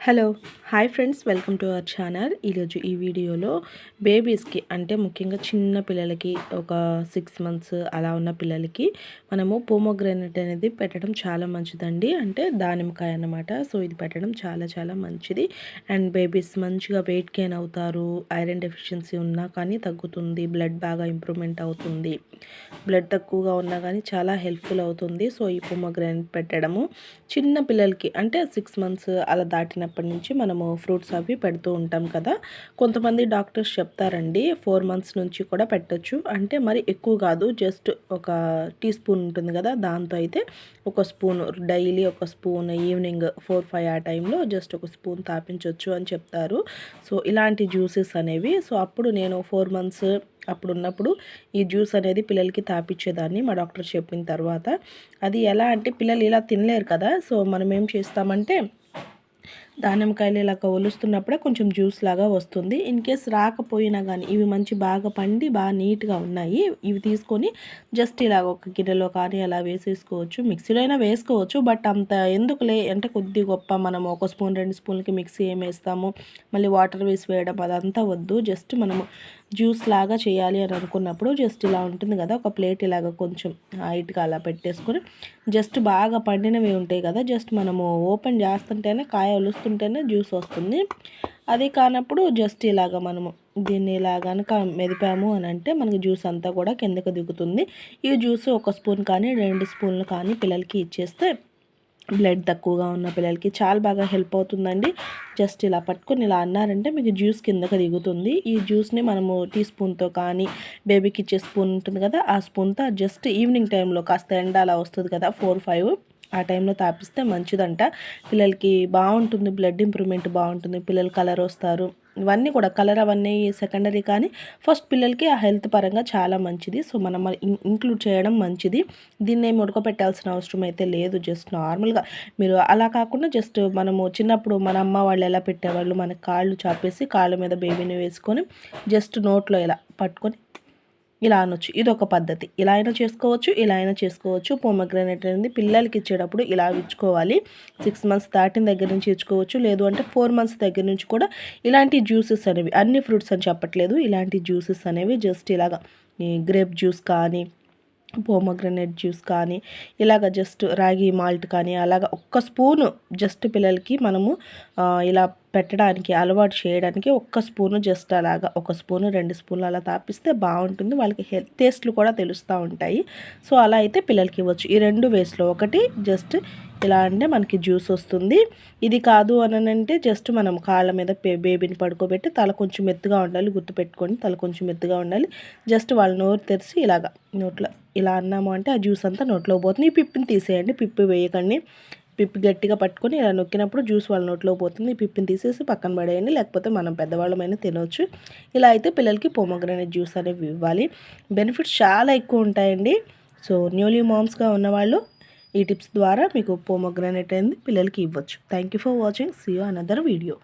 Hello hi friends welcome to our channel. ఈరోజు ఈ వీడియోలో బేబీస్కి అంటే ముఖ్యంగా చిన్న పిల్లలకి ఒక సిక్స్ మంత్స్ అలా ఉన్న పిల్లలకి మనము పోమోగ్రానైట్ అనేది పెట్టడం చాలా మంచిదండి. అంటే దానిమ్మకాయ అన్నమాట. సో ఇది పెట్టడం చాలా చాలా మంచిది. అండ్ బేబీస్ మంచిగా వెయిట్ గెయిన్ అవుతారు. ఐరన్ డెఫిషియన్సీ ఉన్నా కానీ తగ్గుతుంది. బ్లడ్ బాగా ఇంప్రూవ్మెంట్ అవుతుంది. బ్లడ్ తక్కువగా ఉన్నా కానీ చాలా హెల్ప్ఫుల్ అవుతుంది. సో ఈ పోమోగ్రానైట్ పెట్టడము చిన్న పిల్లలకి అంటే సిక్స్ మంత్స్ అలా దాటిన చిన్నప్పటి నుంచి మనము ఫ్రూట్స్ అవి పెడుతూ ఉంటాం కదా. కొంతమంది డాక్టర్స్ చెప్తారండి ఫోర్ మంత్స్ నుంచి కూడా పెట్టచ్చు. అంటే మరి ఎక్కువ కాదు జస్ట్ ఒక టీ స్పూన్ ఉంటుంది కదా దాంతో అయితే ఒక స్పూన్ డైలీ ఒక స్పూన్ ఈవినింగ్ ఫోర్ ఫైవ్ ఆ టైంలో జస్ట్ ఒక స్పూన్ తాపించవచ్చు అని చెప్తారు. సో ఇలాంటి జ్యూసెస్ అనేవి. సో అప్పుడు నేను ఫోర్ మంత్స్ అప్పుడు ఉన్నప్పుడు ఈ జ్యూస్ అనేది పిల్లలకి తాపించేదాన్ని మా డాక్టర్ చెప్పిన తర్వాత. అది ఎలా అంటే పిల్లలు ఇలా తినలేరు కదా. సో మనం ఏం చేస్తామంటే దానిమ్మకాయలు ఇలా ఒలుస్తున్నప్పుడే కొంచెం జ్యూస్ లాగా వస్తుంది. ఇన్ కేస్ రాకపోయినా కానీ ఇవి మంచి బాగా పండి బాగా నీట్గా ఉన్నాయి. ఇవి తీసుకొని జస్ట్ ఇలాగ ఒక గిన్నెలో కానీ అలా వేసేసుకోవచ్చు. మిక్సీలో అయినా వేసుకోవచ్చు. బట్ అంత ఎందుకులే? అంటే కొద్ది గొప్ప మనం ఒక స్పూన్ రెండు స్పూన్లకి మిక్సీ ఏం వేస్తాము? మళ్ళీ వాటర్ వేసి వేయడం అదంతా వద్దు. జస్ట్ మనము జ్యూస్ లాగా చేయాలి అని అనుకున్నప్పుడు జస్ట్ ఇలా ఉంటుంది కదా. ఒక ప్లేట్ ఇలాగ కొంచెం హైట్గా అలా పెట్టేసుకొని జస్ట్ బాగా పండినవి ఉంటాయి కదా. జస్ట్ మనము ఓపెన్ చేస్తుంటేనే కాయ ఒలుస్తుంటేనే జ్యూస్ వస్తుంది. అది కానప్పుడు జస్ట్ ఇలాగ మనము దీన్ని ఇలా కనుక మెదిపాము అని అంటే మనకి జ్యూస్ అంతా కూడా కిందకు దిగుతుంది. ఈ జ్యూస్ ఒక స్పూన్ కానీ రెండు స్పూన్లు కానీ పిల్లలకి ఇచ్చేస్తే బ్లడ్ తక్కువగా ఉన్న పిల్లలకి చాలా బాగా హెల్ప్ అవుతుందండి. జస్ట్ ఇలా పట్టుకొని ఇలా అన్నారంటే మీకు జ్యూస్ కిందకి దిగుతుంది. ఈ జ్యూస్ని మనము టీ స్పూన్తో కానీ బేబీకి ఇచ్చే స్పూన్ ఉంటుంది కదా ఆ స్పూన్తో జస్ట్ ఈవినింగ్ టైంలో కాస్త ఎండ అలా వస్తుంది కదా ఫోర్ ఫైవ్ ఆ టైంలో తాపిస్తే మంచిదంట. పిల్లలకి బాగుంటుంది బ్లడ్ ఇంప్రూవ్మెంట్ బాగుంటుంది పిల్లలు కలర్ వస్తారు. ఇవన్నీ కూడా కలర్ అవన్నీ సెకండరీ కానీ ఫస్ట్ పిల్లలకి ఆ హెల్త్ పరంగా చాలా మంచిది. సో మనం ఇంక్లూడ్ చేయడం మంచిది. దీన్ని ఏమి ఉడకపెట్టాల్సిన అవసరం అయితే లేదు. జస్ట్ నార్మల్గా మీరు అలా కాకుండా జస్ట్ మనము చిన్నప్పుడు మన అమ్మ వాళ్ళు ఎలా పెట్టేవాళ్ళు? మన కాళ్ళు చాపేసి కాళ్ళ మీద బేబీని వేసుకొని జస్ట్ నోట్లో ఇలా పట్టుకొని ఇలా అనొచ్చు. ఇది ఒక పద్ధతి. ఇలా అయినా చేసుకోవచ్చు ఇలా అయినా చేసుకోవచ్చు. పోమగ్రానేట్ అనేది పిల్లలకి ఇచ్చేటప్పుడు ఇలా ఇచ్చుకోవాలి. సిక్స్ మంత్స్ దాటిన దగ్గర నుంచి ఇచ్చుకోవచ్చు. లేదు అంటే ఫోర్ మంత్స్ దగ్గర నుంచి కూడా ఇలాంటి జ్యూసెస్ అనేవి అన్ని ఫ్రూట్స్ అని చెప్పట్లేదు. ఇలాంటి జ్యూసెస్ అనేవి జస్ట్ ఇలాగా గ్రేప్ జ్యూస్ కానీ పోమగ్రనేట్ జ్యూస్ కానీ ఇలాగ జస్ట్ రాగి మాల్ట్ కానీ అలాగ ఒక్క స్పూను జస్ట్ పిల్లలకి మనము ఇలా పెట్టడానికి అలవాటు చేయడానికి ఒక్క స్పూను జస్ట్ అలాగా ఒక స్పూను రెండు స్పూన్లు అలా తాపిస్తే బాగుంటుంది. వాళ్ళకి హెల్త్ టేస్ట్లు కూడా తెలుస్తూ ఉంటాయి. సో అలా అయితే పిల్లలకి ఇవ్వచ్చు. ఈ రెండు వేస్లో ఒకటి జస్ట్ ఇలా అంటే మనకి జ్యూస్ వస్తుంది. ఇది కాదు అని అంటే జస్ట్ మనం కాళ్ళ మీద బేబీని పడుకోబెట్టి తల కొంచెం మెత్తుగా ఉండాలి గుర్తుపెట్టుకొని తల కొంచెం మెత్తగా ఉండాలి. జస్ట్ వాళ్ళ నోరు తెరిచి ఇలాగా నోట్లో ఇలా అన్నాము అంటే ఆ జ్యూస్ అంతా నోట్లో పోతుంది. ఈ పిప్పిని తీసేయండి. పిప్పి వేయకండి. పిప్పి గట్టిగా పట్టుకొని ఇలా నొక్కినప్పుడు జ్యూస్ వాళ్ళ నోట్లో పోతుంది. పిప్పిని తీసేసి పక్కన పడేయండి. లేకపోతే మనం పెద్దవాళ్ళమైనా తినవచ్చు ఇలా అయితే పిల్లలకి పోమోగ్రానైట్ జ్యూస్ అనేవి ఇవ్వాలి. బెనిఫిట్స్ చాలా ఎక్కువ ఉంటాయండి. సో న్యూలీ మామ్స్గా ఉన్నవాళ్ళు ఈ టిప్స్ ద్వారా మీకు పోమోగ్రానేట్ అనేది పిల్లలకి ఇవ్వచ్చు. Thank you for watching see you another video